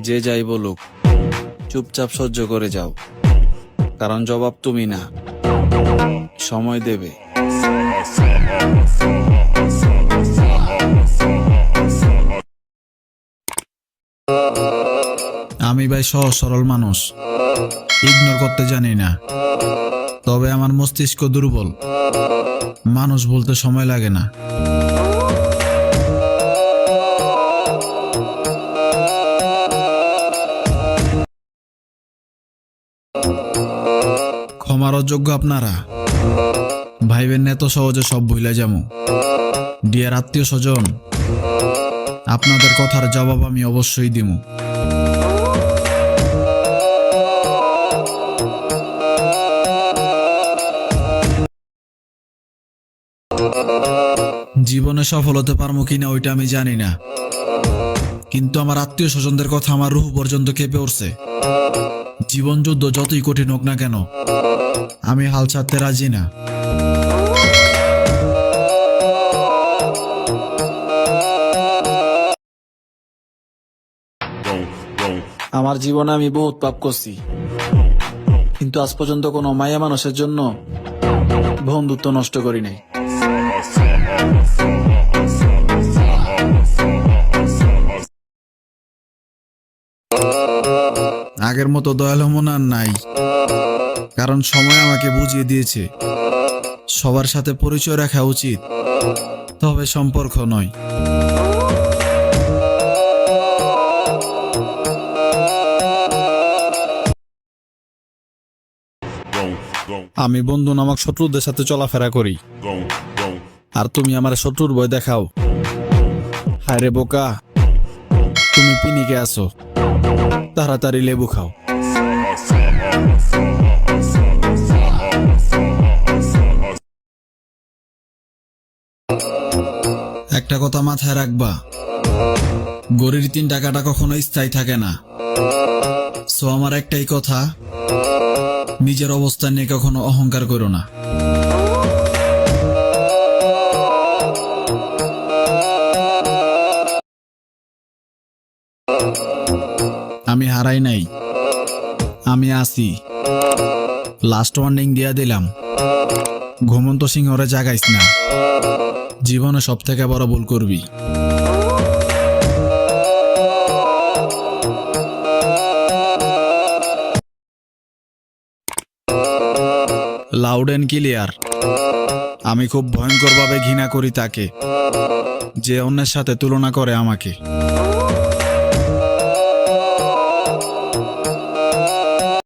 যে যাই বলুক, চুপচাপ সহ্য করে যাও। কারণ জবাব তুমি না। সময় দেবে। আমি ভাই সহজ সরল মানুষ। ইগনোর করতে জানি না। তবে আমার মস্তিষ্ক দুর্বল। মানুষ বলতে সময় লাগে না। ক্ষমার অযোগ্য আপনারা। ভাইবেন এত সহজে সব ভুলে যাব। ডিয়ার আত্মীয় স্বজন, আপনাদের কথার জবাব আমি অবশ্যই দিব। জীবনে সফল হতে পারব কিনা ওইটা আমি জানি না। কিন্তু আমার আত্মীয় স্বজনদের কথা আমার রুহ পর্যন্ত কেঁপে উঠছে। জীবন যুদ্ধ যতই কঠিন হোক না কেন আমি হাল ছাড়তে রাজি না। আমার জীবনে আমি বহুত পাপ করছি। কিন্তু আজ পর্যন্ত কোনো মায়া মানুষের জন্য বন্ধুত্ব নষ্ট করি নাই। আগের মতো দয়ালু মন আর নাই। কারণ সময় আমাকে বুঝিয়ে দিয়েছে। সবার সাথে পরিচয় রাখা উচিত। তবে সম্পর্ক নয়। আমি বন্ধু নামক শত্রুদের সাথে চলাফেরা করি। আর তুমি আমার শত্রুর বই দেখাও। হায় রে বোকা। তুমি পিনিকে আসো তাড়াতাড়ি লেবু খাও। একটা কথা মাথায় রাখবা। গরির তিন টাকাটা কখনো স্থায়ী থাকে না। সো আমার একটাই কথা, নিজের অবস্থান নিয়ে কখনো অহংকার করো না। আমি হারাই নাই। আমি আসি লাস্ট ওয়ার্নিং দিয়া দিলাম। ঘুমন্ত সিংহরে জাগাইস না। জীবনে সব থেকে বড় ভুল করবি? লাউড অ্যান্ড ক্লিয়ার আমি খুব ভয়ঙ্করভাবে ঘৃণা করি তাকে, যে অন্যের সাথে তুলনা করে আমাকে।